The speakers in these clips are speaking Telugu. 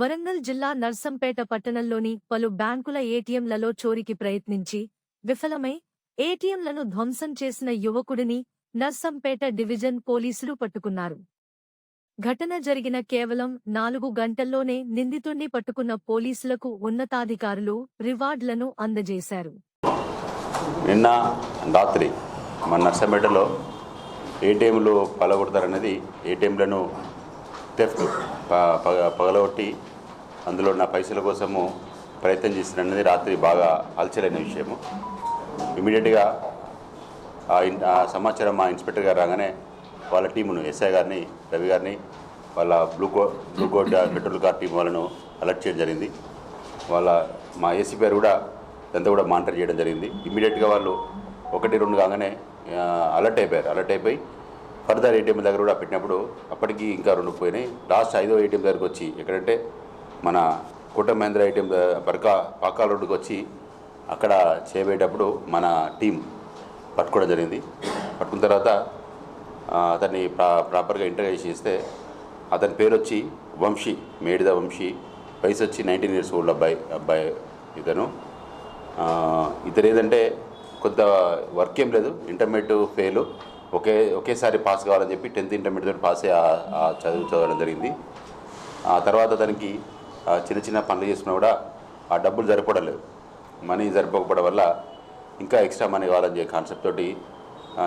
వరంగల్ జిల్లా నర్సంపేట పట్టణంలోని పలు బ్యాంకుల ఏటీఎంలలో చోరీకి ప్రయత్నించి విఫలమై ఏటీఎంలను ధ్వంసం చేసిన యువకుడిని నర్సంపేట డివిజన్ పోలీసులు పట్టుకున్నారు. ఘటన జరిగిన కేవలం నాలుగు గంటల్లోనే నిందితుణ్ణి పట్టుకున్న పోలీసులకు ఉన్నతాధికారులు రివార్డులను అందజేశారు. నిన్న రాత్రి మన నర్సంపేటలో ఏటీఎంలు పగలగొడతారనేది ఏటీఎంలను థెఫ్ట్ ప- పగ- పగలగొట్టి అందులో ఉన్న పైసల కోసము ప్రయత్నం చేసినది రాత్రి బాగా అలచలైన విషయము. ఇమీడియట్గా ఆ సమాచారం మా ఇన్స్పెక్టర్ గారు రాగానే వాళ్ళ టీమును ఎస్ఐ గారిని రవి గారిని వాళ్ళ బ్లూ కో బ్లూ పెట్రోల్ కార్ టీం వాళ్ళను అలర్ట్ చేయడం జరిగింది. వాళ్ళ మా ఏసీపీ గారు కూడా ఇదంతా కూడా మానిటర్ చేయడం జరిగింది. ఇమీడియట్గా వాళ్ళు ఒకటి రెండు కాగానే అలర్ట్ అయిపోయారు. అలర్ట్ అయిపోయి ఫర్దర్ ఏటీఎం దగ్గర కూడా పెట్టినప్పుడు అప్పటికి ఇంకా రెండు పోయినాయి. లాస్ట్ ఐదో ఏటీఎం దగ్గరకు వచ్చి ఎక్కడంటే మన కోట మహేంద్ర ఏటీఎం పరకా పాకా రోడ్డుకి వచ్చి అక్కడ చేయబోయేటప్పుడు మన టీం పట్టుకోవడం జరిగింది. పట్టుకున్న తర్వాత అతన్ని ప్రా ప్రాపర్గా ఇంటర్వ్యూ చేస్తే అతని పేరు వచ్చి వంశీ మేడిద వంశీ వయసు వచ్చి నైన్టీన్ ఇయర్స్ ఓల్డ్ అబ్బాయి అబ్బాయి ఇతను. ఇతను ఏదంటే కొంత వర్క్ ఏం లేదు ఇంటర్మీడియట్ ఫెయిల్. ఒకే ఒకేసారి పాస్ కావాలని చెప్పి టెన్త్ ఇంటర్మీడియట్ పాస్ అయ్యి చదువు చదవడం జరిగింది. ఆ తర్వాత దానికి చిన్న చిన్న పనులు చేసుకున్నా కూడా ఆ డబ్బులు సరిపడలేదు. మనీ సరిపోకపోవడం వల్ల ఇంకా ఎక్స్ట్రా మనీ కావాలని చెప్పి కాన్సెప్ట్ తోటి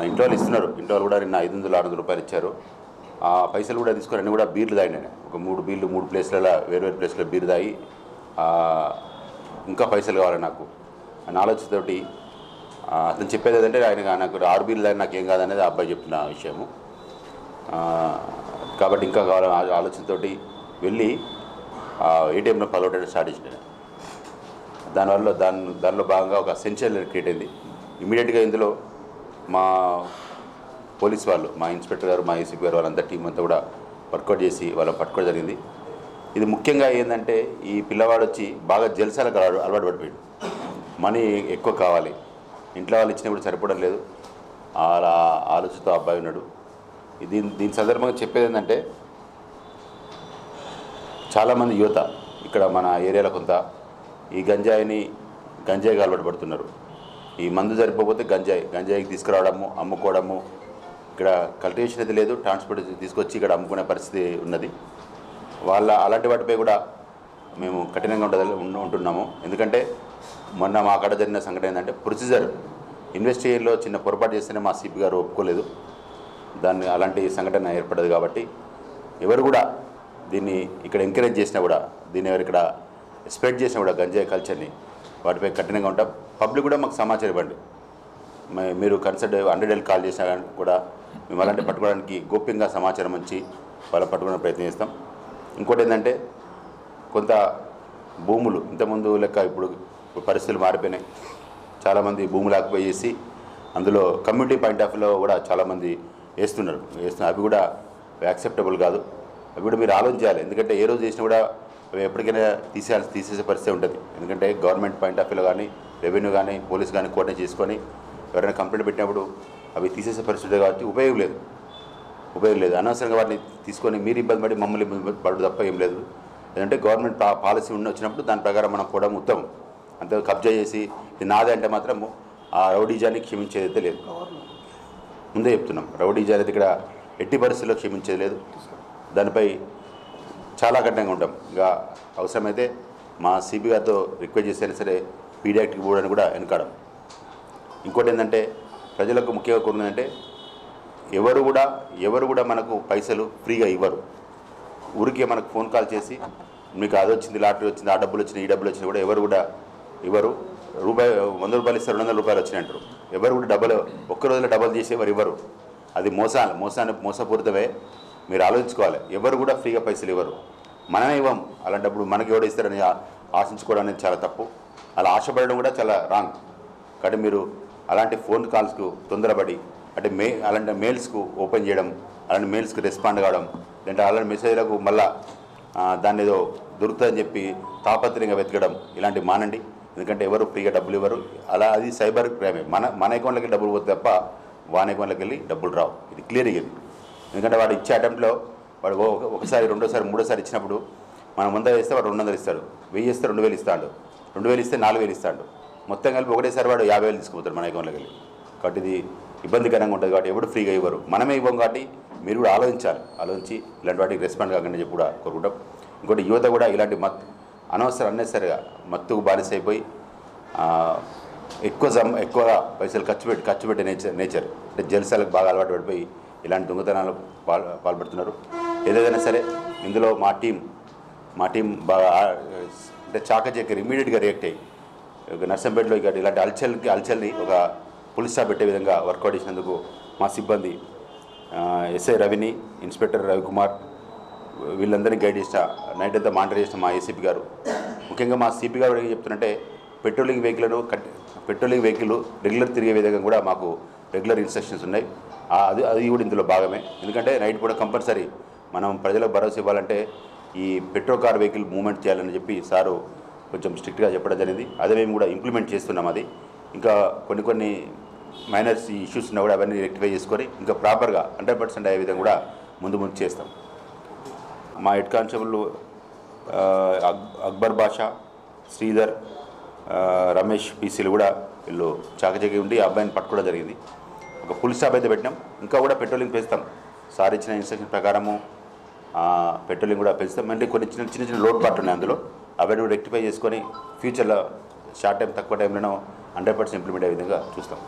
ఇంట్లో వాళ్ళు ఇస్తున్నారు. ఇంట్లో వాళ్ళు కూడా నిన్న ఐదు వందలు ఆరు వందల రూపాయలు ఇచ్చారు. ఆ పైసలు కూడా తీసుకొని అన్నీ కూడా బీర్లు తాగినాయి ఒక మూడు బీర్లు మూడు ప్లేస్లలో వేరు వేరు ప్లేస్లో బీర్ తాగి ఇంకా పైసలు కావాలి నాకు. అని ఆలోచనతోటి అతను చెప్పేది ఏంటంటే ఆయన నాకు ఆరు బీర్లు నాకు ఏం కాదనేది ఆ అబ్బాయి చెప్పిన విషయము. కాబట్టి ఇంకా కావాలని ఆ- వెళ్ళి ఏటీఎంలో పలవటం స్టార్ట్ చేసిన దానివల్ల దాని దానిలో భాగంగా ఒక సెంచరీ క్రియేట్ అయింది. ఇమీడియట్గా ఇందులో మా పోలీస్ వాళ్ళు మా ఇన్స్పెక్టర్ గారు మా ఏసీపీ గారు వాళ్ళంతా టీం అంతా కూడా వర్కౌట్ చేసి వాళ్ళని పట్టుకోవడం జరిగింది. ఇది ముఖ్యంగా ఏంటంటే ఈ పిల్లవాడు వచ్చి బాగా జలసాలకు అలవాటు అలవాటు పడిపోయాడు. మనీ ఎక్కువ కావాలి. ఇంట్లో వాళ్ళు ఇచ్చినప్పుడు సరిపోవడం లేదు. అలా ఆలోచితో అబ్బాయి ఉన్నాడు. దీని దీని సందర్భంగా చెప్పేది ఏంటంటే చాలామంది యువత ఇక్కడ మన ఏరియాలో కొంత ఈ గంజాయిని గంజాయికి అలవాటు పడుతున్నారు. ఈ మందు సరిపోతే గంజాయి గంజాయికి తీసుకురావడము అమ్ముకోవడము ఇక్కడ కల్టివేషన్ అయితే లేదు ట్రాన్స్పోర్ట్ తీసుకొచ్చి ఇక్కడ అమ్ముకునే పరిస్థితి ఉన్నది. వాళ్ళ అలాంటి వాటిపై కూడా మేము కఠినంగా ఉండ ఉంటున్నాము. ఎందుకంటే మొన్న మా అక్కడ జరిగిన సంఘటన ఏంటంటే ప్రొసీజర్ ఇన్వెస్టిగేషన్లో చిన్న పొరపాటు చేస్తేనే మా సిపి గారు ఒప్పుకోలేదు. దాన్ని అలాంటి సంఘటన ఏర్పడదు కాబట్టి ఎవరు కూడా దీన్ని ఇక్కడ ఎంకరేజ్ చేసినా కూడా దీన్ని ఎవరు ఇక్కడ స్ప్రెడ్ చేసినా కూడా గంజాయి కల్చర్ని వాటిపై కఠినంగా ఉంటాం. పబ్లిక్ కూడా మాకు సమాచారం ఇవ్వండి. మీరు కన్సల్ట్ హండ్రెడ్ కాల్ చేసినా కానీ కూడా మేము అలాంటి పట్టుకోవడానికి గోప్యంగా సమాచారం వచ్చి వాళ్ళ పట్టుకునే ప్రయత్నం చేస్తాం. ఇంకోటి ఏంటంటే కొంత భూములు ఇంతకుముందు లెక్క ఇప్పుడు ఇప్పుడు పరిస్థితులు మారిపోయినాయి. చాలామంది భూములు లేకపోయేసి అందులో కమ్యూనిటీ పాయింట్ ఆఫ్ వ్యూలో కూడా చాలామంది వేస్తున్నారు. వేస్తున్నారు అవి కూడా యాక్సెప్టబుల్ కాదు. అవి కూడా మీరు ఆలోచించాలి ఎందుకంటే ఏ రోజు చేసినా కూడా అవి ఎప్పటికైనా తీసేయాల్సి తీసేసే పరిస్థితి ఉంటుంది. ఎందుకంటే గవర్నమెంట్ పాయింట్ ఆఫ్ వ్యూలో కానీ రెవెన్యూ కానీ పోలీస్ కానీ కోఆర్డినేట్ చేసుకొని ఎవరైనా కంప్లైంట్ పెట్టినప్పుడు అవి తీసేసే పరిస్థితి కాబట్టి ఉపయోగం లేదు. ఉపయోగం లేదు. అనవసరంగా వాటిని తీసుకొని మీరు ఇబ్బంది పడి మమ్మల్ని ఇబ్బంది పడదు తప్ప ఏం లేదు. ఎందుకంటే గవర్నమెంట్ పాలసీ ఉన్న వచ్చినప్పుడు దాని ప్రకారం మనం కూడా ఉత్తమం. అంతే కబ్జా చేసి ఇది నాదే అంటే మాత్రం ఆ రౌడీజాన్ని క్షమించేది అయితే లేదు. ముందే చెప్తున్నాం రౌడీజా అనేది ఇక్కడ ఎట్టి పరిస్థితుల్లో క్షమించేది లేదు. దానిపై చాలా కఠినంగా ఉంటాం. ఇంకా అవసరమైతే మా సిబి గారితో రిక్వెస్ట్ చేసినా సరే పీడియాక్ట్కి పోవడానికి కూడా వెనకాడం. ఇంకోటి ఏంటంటే ప్రజలకు ముఖ్యంగా కోరుకుందంటే ఎవరు కూడా ఎవరు కూడా మనకు పైసలు ఫ్రీగా ఇవ్వరు. ఊరికే మనకు ఫోన్ కాల్ చేసి మీకు అది వచ్చింది లాటరీ వచ్చింది ఆ డబ్బులు వచ్చినాయి ఈ డబ్బులు వచ్చినాయి కూడా ఎవరు కూడా ఇవ్వరు రూపాయి వంద రూపాయలు ఇస్తారు రెండు వందల రూపాయలు వచ్చినట్టు. ఎవరు కూడా డబ్బులు ఒక్క రోజులో డబ్బులు చేసి ఎవరు? ఇవ్వరు అది మోసాలు మోసాన్ని మోసపూరితమే మీరు ఆలోచించుకోవాలి. ఎవరు కూడా ఫ్రీగా పైసలు ఇవ్వరు. మనమే ఇవ్వం. అలాంటప్పుడు మనకి ఎవడో ఇస్తారని ఆశించుకోవడం అనేది చాలా తప్పు. అలా ఆశపడడం కూడా చాలా రాంగ్ కాబట్టి మీరు అలాంటి ఫోన్ కాల్స్కు తొందరపడి అంటే మే అలాంటి మెయిల్స్కు ఓపెన్ చేయడం అలాంటి మెయిల్స్కి రెస్పాండ్ కావడం లేదంటే అలాంటి మెసేజ్లకు మళ్ళా దాన్ని ఏదో దొరుకుతుందని చెప్పి తాపత్రయంగా వెతకడం ఇలాంటివి మానండి. ఎందుకంటే ఎవరు ఫ్రీగా డబ్బులు ఇవ్వరు. అలా అది సైబర్ క్రైమే. మన మన అకౌంట్లోకి డబ్బులు పోతే తప్ప వాని అకౌంట్లోకి వెళ్ళి డబ్బులు రావు. ఇది క్లియర్ ఇది ఎందుకంటే వాడు ఇచ్చే అటెంప్ట్లో వాడు ఒక- ఒకసారి రెండోసారి మూడోసారి ఇచ్చినప్పుడు మనం వంద వేస్తే వాడు రెండు వందలు ఇస్తాడు. వెయ్యి ఇస్తే రెండు వేలు ఇస్తాడు. రెండు వేలు ఇస్తే నాలుగు వేలు ఇస్తాడు. మొత్తం కలిపి ఒకటేసారి వాడు యాభై వేలు తీసుకుపోతాడు మన అకౌంట్లోకి వెళ్ళి కాబట్టి ఇది ఇబ్బందికరంగా ఉంటుంది కాబట్టి ఎవరు ఫ్రీగా ఇవ్వరు. మనమే ఇవ్వం కాబట్టి మీరు కూడా ఆలోచించాలి. ఆలోచించి ఇలాంటి వాటికి రెస్పాండ్ కాకుండా చెప్పి కూడా కోరుకుంటాం. ఇంకోటి యువత కూడా ఇలాంటి మత్ అనవసరం అన్నెసరిగా మత్తుకు బానిసైపోయి అయిపోయి ఎక్కువ జమ్ ఎక్కువగా పైసలు ఖర్చు పెట్టి ఖర్చు పెట్టే నేచర్ నేచర్. అంటే జలసాలకు బాగా అలవాటు పడిపోయి ఇలాంటి దొంగతనాలు పాల్ పాల్పడుతున్నారు. ఏదైనా సరే ఇందులో మా టీం మా టీం బాగా అంటే చాకచక్యర్ ఇమీడియట్గా రియాక్ట్ అయ్యి నర్సంపేటలో ఇక ఇలాంటి అల్చల్కి అల్చల్ని ఒక పులిస్ స్టాప్ పెట్టే విధంగా వర్కౌట్ చేసినందుకు మా సిబ్బంది ఎస్ఐ రవిని ఇన్స్పెక్టర్ రవికుమార్ వీళ్ళందరినీ గైడ్ చేసిన నైట్ అంతా మానిటర్ చేసిన మా ఏసీపీ గారు. ముఖ్యంగా మా సిపి గారు ఏం చెప్తున్నట్టే పెట్రోలింగ్ వెహికల్ను కట్ పెట్రోలింగ్ వెహికల్ రెగ్యులర్ తిరిగే విధంగా కూడా మాకు రెగ్యులర్ ఇన్స్ట్రక్షన్స్ ఉన్నాయి. అది అది కూడా ఇందులో భాగమే. ఎందుకంటే నైట్ కూడా కంపల్సరీ మనం ప్రజలకు భరోసా ఇవ్వాలంటే ఈ పెట్రో కార్ వెహికల్ మూవ్మెంట్ చేయాలని చెప్పి సారు కొంచెం స్ట్రిక్ట్గా చెప్పడం జరిగింది. అదే మేము కూడా ఇంప్లిమెంట్ చేస్తున్నాం అది. ఇంకా కొన్ని కొన్ని మైనర్స్ ఇష్యూస్ ఉన్నా కూడా అవన్నీ రెక్టిఫై చేసుకొని ఇంకా ప్రాపర్గా హండ్రెడ్ పర్సెంట్ అయ్యే విధంగా కూడా ముందు ముందు చేస్తాం. మా హెడ్ కానిస్టేబుల్ అక్- అక్బర్ బాషా శ్రీధర్ రమేష్ పీసీలు కూడా వీళ్ళు చాకచకి ఉండి ఆ అబ్బాయిని పట్టుకోవడం జరిగింది. ఒక పులిస్ స్టాప్ అయితే పెట్టినాం. ఇంకా కూడా పెట్రోలింగ్ పెంచుతాం. సార్ ఇచ్చిన ఇన్స్ట్రక్షన్ ప్రకారము పెట్రోలింగ్ కూడా పెంచుతాం. అంటే కొన్ని చిన్న చిన్న చిన్న లోడ్ పార్ట్ ఉన్నాయి అందులో. అవన్నీ కూడా రెక్టిఫై చేసుకొని ఫ్యూచర్లో షార్ట్ టైం తక్కువ టైంలోనో హండ్రెడ్ పర్సెంట్ ఇంప్లిమెంట్ అయ్యే విధంగా చూస్తాం.